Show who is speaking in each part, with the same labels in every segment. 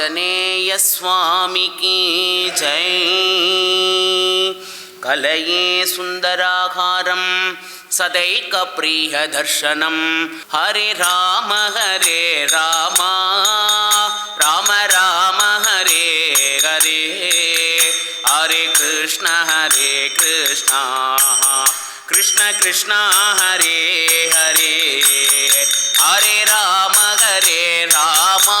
Speaker 1: ஆஞ்சநேய சுவாமி ஜெய் கலையே சுந்தராகாரம் சதைக பிரிய தர்ஷனம் ஹரே ராம ஹரே ராமா ராம ராம ஹரே ஹரே ஹரே கிருஷ்ண ஹரே கிருஷ்ணா கிருஷ்ண கிருஷ்ணா ஹரே ஹரே ஹரே ராம ஹரே ராமா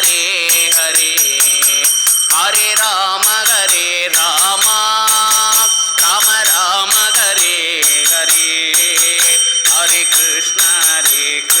Speaker 1: ஹரே கிருஷ்ணா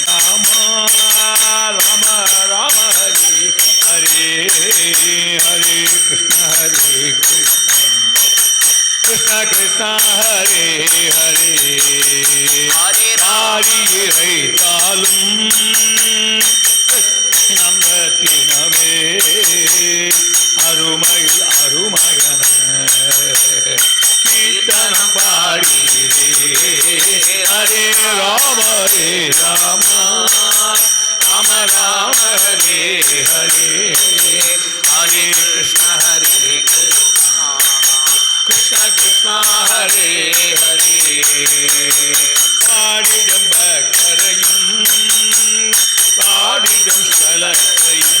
Speaker 1: வாரி
Speaker 2: ஆடி இறைத்தாலும் நம்பத்தினவே அருமையில் அருமையன. கீர்த்தனம் பாடிரே ஹரே ராம ஹரே ராமா. ராம ராம ஹரே ஹரே.
Speaker 1: ஹரே கிருஷ்ண ஹரே கிருஷ்ண.
Speaker 2: கிருஷ்ண கிருஷ்ண ஹரே ஹரே. பாடிடம் பக்தரையும் பாடிடம் ஸ்தலத்தையும்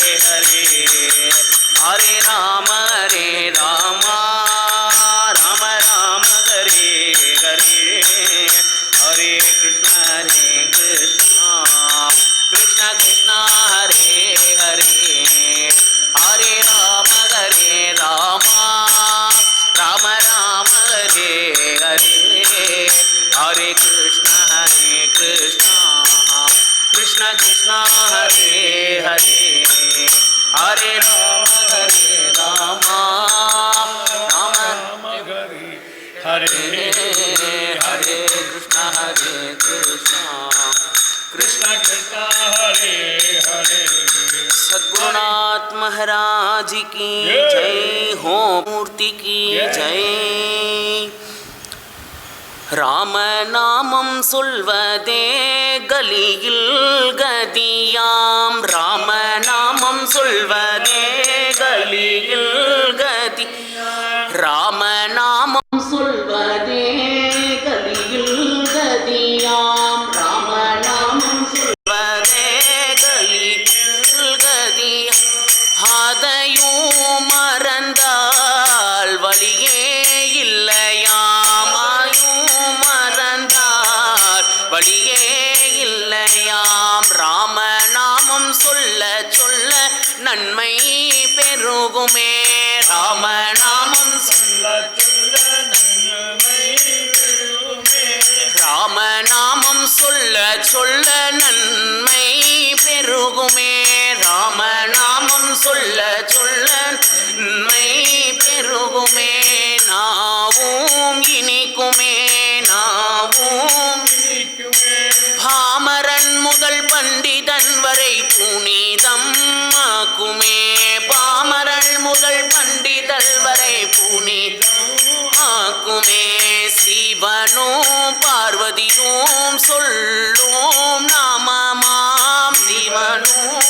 Speaker 1: ஹரே
Speaker 2: ஹரே
Speaker 1: ராம ஹரே ராமா ராம
Speaker 2: ராம ஹரே ஹரே ஹரே
Speaker 1: கிருஷ்ண महाराज की
Speaker 2: जय।
Speaker 1: जय हो मूर्ति की
Speaker 2: जय।
Speaker 1: जय ராமநாமம் சொல்வதே கலியில் கதியாம் ராமநாமம் சொல்வதே கலியில் கதி ராமநாமம் பெருகுமே ராமநாமம் சொல்ல ராமநாமம் சொல்ல சொல்ல நன்மை பெருகுமே. ராமநாமம் சொல்ல சொல்ல நன்மை பெருகுமே. நாவும் இனிக்குமே. நாவும் பாமரன் முதல் பாமரன் பண்டிதல் வரை புனிதம் ஆக்குமே. சிவனும் பார்வதியும் சொல்லும் நாமமாம் சிவனும்.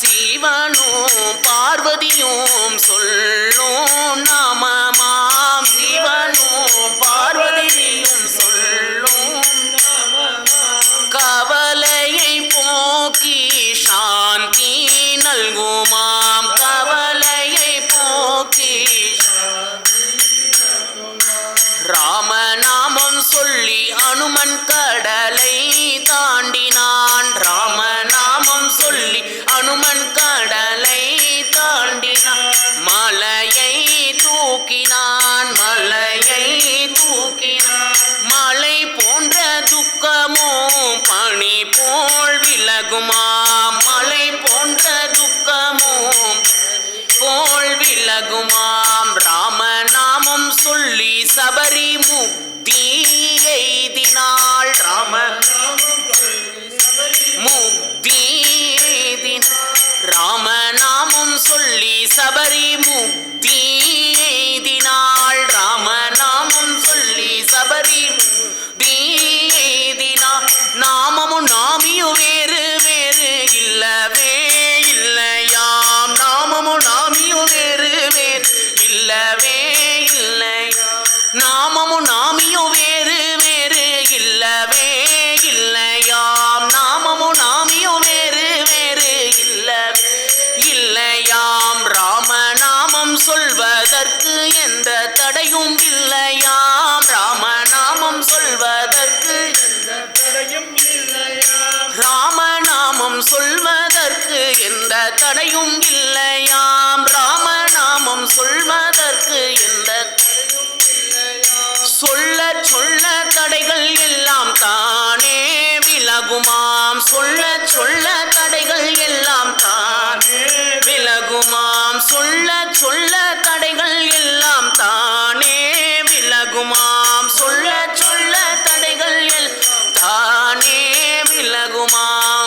Speaker 1: சிவனும் பார்வதியும் சொல்லும் நாமமாம் சிவனும். விலகுமா மலை போன்ற துக்கமும் போல் விலகுமாம். ராமநாமம் சொல்லி சபரி முக்தி எய்தினாள் ராம முக்தி ராமநாமம் சொல்லி சபரி முக்தி எய்தினாள். ராமநாமம் சொல்லி சபரி முக்தி எய்தினாள். நாமமும் நாமியும் வேறு இல்லவே இல்லையாம். நாமமும் நாமியும் வேறு வேறு இல்லவே இல்லை நாம தடையும் இல்லையாம். ராமநாமம் சொல்வதற்கு எந்த சொல்ல சொல்ல தடைகள் எல்லாம் தானே விலகுமாம். சொல்ல சொல்ல தடைகள் எல்லாம் தானே விலகுமாம். சொல்ல சொல்ல தடைகள் எல்லாம் தானே விலகுமாம். சொல்ல சொல்ல தடைகள் எல்லாம் தானே விலகுமாம்.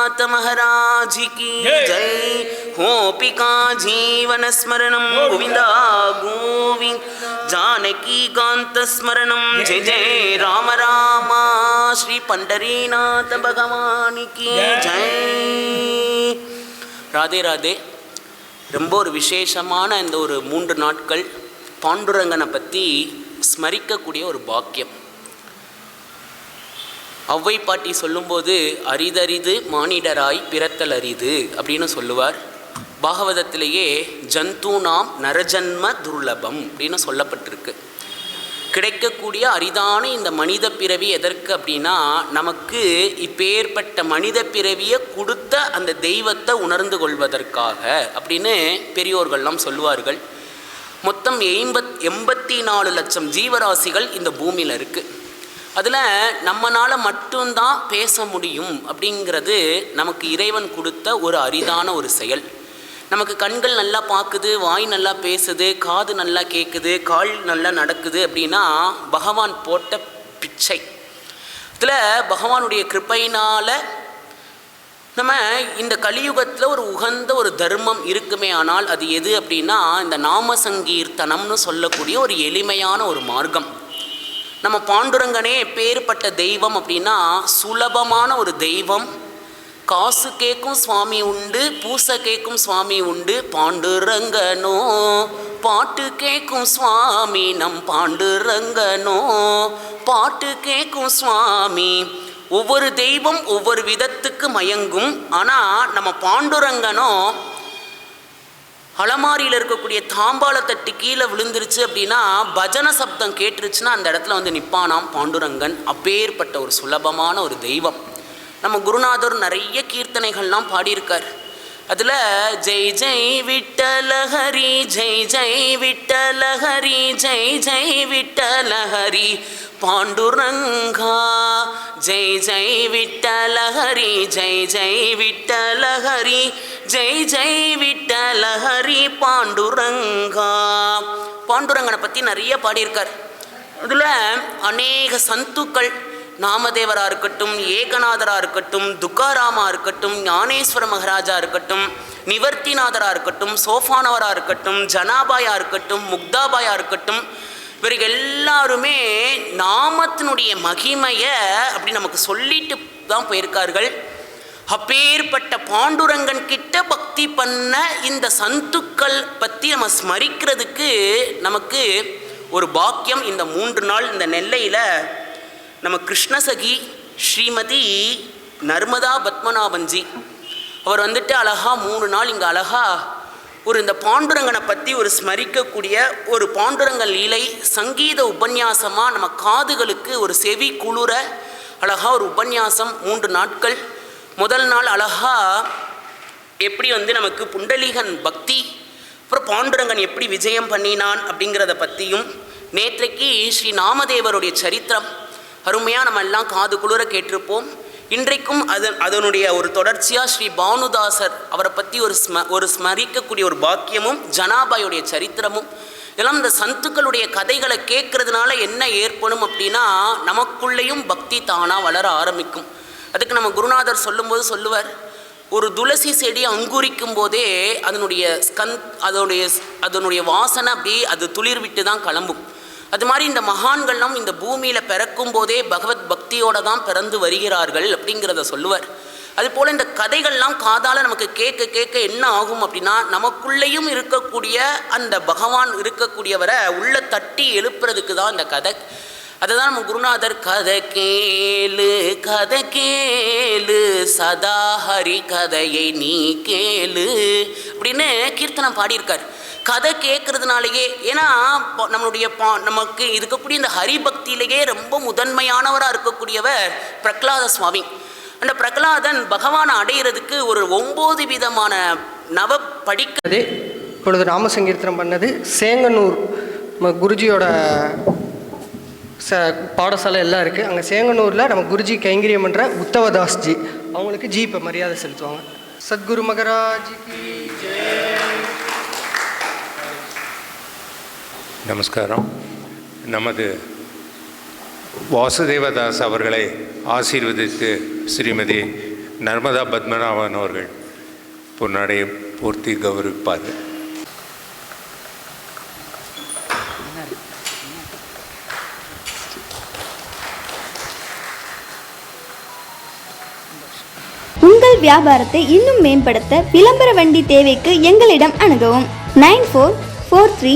Speaker 1: सद्गुरुनाथ महाराज की
Speaker 2: जय।
Speaker 1: जय गोपिका जीवन स्मरणं गोविन्दा गोविन्द जानकी कान्त स्मरणं जय जय राम राम श्री पंडरीनाथ भगवान की
Speaker 2: जय।
Speaker 1: जय ராதே ராதே ரொம்ப ஒரு விசேஷமான இந்த ஒரு மூன்று நாட்கள் பாண்டுரங்கனை பற்றி ஸ்மரிக்கக்கூடிய ஒரு பாக்கியம் ஔவை பாட்டி சொல்லும்போது அரிதரிது மானிடராய் பிறத்தல் அரிது அப்படின்னு சொல்லுவார். பாகவதத்திலேயே ஜந்தூனாம் நரஜன்ம துர்லபம் அப்படின்னு சொல்லப்பட்டிருக்கு. கிடைக்கக்கூடிய அரிதான இந்த மனித பிறவி எதற்கு அப்படின்னா நமக்கு இப்பேற்பட்ட மனித பிறவியை கொடுத்த அந்த தெய்வத்தை உணர்ந்து கொள்வதற்காக அப்படின்னு பெரியோர்கள்லாம் சொல்லுவார்கள். மொத்தம் எண்பத் எண்பத்தி நாலு லட்சம் ஜீவராசிகள் இந்த பூமியில் இருக்குது அதில் நம்மளால் மட்டும்தான் பேச முடியும் அப்படிங்கிறது நமக்கு இறைவன் கொடுத்த ஒரு அரிதான ஒரு செயல். நமக்கு கண்கள் நல்லா பார்க்குது வாய் நல்லா பேசுது காது நல்லா கேட்குது கால் நல்லா நடக்குது அப்படின்னா பகவான் போட்ட பிச்சை. இதில் பகவானுடைய கிருப்பையினால் நம்ம இந்த கலியுகத்தில் ஒரு உகந்த ஒரு தர்மம் இருக்குமே ஆனால் அது எது அப்படின்னா இந்த நாம சங்கீர்த்தனம்னு சொல்லக்கூடிய ஒரு எளிமையான ஒரு மார்க்கம். நம்ம பாண்டுரங்கனே பேர்பட்ட தெய்வம் அப்படின்னா சுலபமான ஒரு தெய்வம். காசு கேட்கும் சுவாமி உண்டு பூசை கேட்கும் சுவாமி உண்டு பாண்டுரங்கனோ பாட்டு கேட்கும் சுவாமி நம் பாண்டுரங்கனோ பாட்டு கேட்கும் சுவாமி. ஒவ்வொரு தெய்வம் ஒவ்வொரு விதத்துக்கு மயங்கும். ஆனால் நம்ம பாண்டுரங்கனோ அலமாரியில் இருக்கக்கூடிய தாம்பாள தட்டு கீழே விழுந்துருச்சு அப்படின்னா பஜன சப்தம் கேட்டுருச்சுன்னா அந்த இடத்துல வந்து நிப்பானாம் பாண்டுரங்கன் அப்பேற்பட்ட ஒரு சுலபமான ஒரு தெய்வம். நம்ம குருநாதர் நிறைய கீர்த்தனைகள்லாம் பாடியிருக்கார். அதில் ஜெய் ஜெய் விட்டலஹரி ஜெய் ஜெய் விட்டலஹரி ஜெய் ஜெய் விட்டலஹரி பாண்டுரங்கா. ஜெய் ஜெய் விட்டலஹரி ஜெய் ஜெய் விட்டலஹரி ஜெய் ஜெய் விட்டலஹரி பாண்டுரங்கா. பாண்டுரங்கனை பற்றி நிறைய பாடியிருக்கார். அதில் அநேக சந்துக்கள் நாமதேவராக இருக்கட்டும் ஏகநாதராக இருக்கட்டும் துக்காராமா இருக்கட்டும் ஞானேஸ்வர மகாராஜா இருக்கட்டும் நிவர்த்திநாதராக இருக்கட்டும் சோஃபானவராக இருக்கட்டும் ஜனாபாயாக இருக்கட்டும் முக்தாபாயாக இருக்கட்டும் இவர்கள் எல்லாருமே நாமத்தினுடைய மகிமையை அப்படி நமக்கு சொல்லிட்டு தான் போயிருக்கார்கள். அப்பேற்பட்ட பாண்டுரங்கன் கிட்ட பக்தி பண்ண இந்த சந்துக்கள் பற்றி நம்ம ஸ்மரிக்கிறதுக்கு நமக்கு ஒரு பாக்கியம் இந்த மூன்று நாள் இந்த நெல்லையில் நம்ம கிருஷ்ணசகி ஸ்ரீமதி நர்மதா பத்மநாபன்ஜி. அவர் வந்துட்டு அழகா மூணு நாள் இங்கே அழகா ஒரு இந்த பாண்டுரங்கனை பற்றி ஒரு ஸ்மரிக்கக்கூடிய ஒரு பாண்டுரங்க லீலை சங்கீத உபன்யாசமாக நம்ம காதுகளுக்கு ஒரு செவி குளிர அழகாக ஒரு உபன்யாசம் மூன்று நாட்கள். முதல் நாள் அழகாக எப்படி வந்து நமக்கு புண்டலீகன் பக்தி அப்புறம் பாண்டுரங்கன் எப்படி விஜயம் பண்ணினான் அப்படிங்கிறத பற்றியும் நேற்றைக்கு ஸ்ரீ நாமதேவருடைய சரித்திரம். அருமையாக நம்ம எல்லாம் காது குளிர கேட்டிருப்போம். இன்றைக்கும் அதன் அதனுடைய ஒரு தொடர்ச்சியாக ஸ்ரீ பானுதாசர் அவரை பற்றி ஒரு ஸ்ம ஒரு ஸ்மரிக்கக்கூடிய ஒரு பாக்கியமும் ஜனாபாயுடைய சரித்திரமும் இதெல்லாம் இந்த சந்துக்களுடைய கதைகளை கேட்கறதுனால என்ன ஏற்படும் அப்படின்னா நமக்குள்ளேயும் பக்தி தானாக வளர ஆரம்பிக்கும். அதுக்கு நம்ம குருநாதர் சொல்லும்போது சொல்லுவார் ஒரு துளசி செடி அங்குரிக்கும் போதே அதனுடைய ஸ்கந்த் அதனுடைய அதனுடைய வாசனை அப்படி அது துளிர் விட்டு தான் கிளம்பும். அது மாதிரி இந்த மகான்கள்லாம் இந்த பூமியில் பிறக்கும் போதே பகவத் பக்தியோட தான் பிறந்து வருகிறார்கள் அப்படிங்கிறத சொல்லுவார். அதுபோல் இந்த கதைகள்லாம் காதால் நமக்கு கேட்க கேட்க என்ன ஆகும் அப்படின்னா நமக்குள்ளேயும் இருக்கக்கூடிய அந்த பகவான் இருக்கக்கூடியவரை உள்ள தட்டி எழுப்புறதுக்கு தான் இந்த கதை. அதை தான் நம்ம குருநாதர் கதை கேளு கதை கேளு சதா ஹரி கதையை நீ கேளு அப்படின்னு கீர்த்தனம் பாடியிருக்கார். கதை கேட்கறதுனாலேயே ஏன்னா நம்மளுடைய பா நமக்கு இருக்கக்கூடிய இந்த ஹரிபக்தியிலேயே ரொம்ப முதன்மையானவராக இருக்கக்கூடியவர் பிரகலாத சுவாமி. அந்த பிரகலாதன் பகவானை அடையிறதுக்கு ஒரு ஒம்பது விதமான நவ படிக்கிறது
Speaker 3: அது இப்பொழுது ராமசங்கீர்த்தனம் பண்ணது சேங்கனூர் நம்ம குருஜியோட ச பாடசாலை எல்லாம் இருக்குது அங்கே சேங்கனூரில் நம்ம குருஜி கைங்கரியம் பண்ணுற உத்தவதாஸ்ஜி. அவங்களுக்கு ஜி இப்போ மரியாதை செலுத்துவாங்க. சத்குரு மகராஜிக்கு
Speaker 4: நமஸ்காரம். நமது வாசுதேவதாஸ் அவர்களை ஆசீர்வதித்து ஸ்ரீமதி நர்மதா பத்மநாபன் அவர்கள் பொன்னாடையை பூர்த்தி கௌரவிப்பார்.
Speaker 5: உங்கள் வியாபாரத்தை இன்னும் மேம்படுத்த விளம்பர வண்டி தேவைக்கு எங்களிடம் அணுகவும். Nine four four three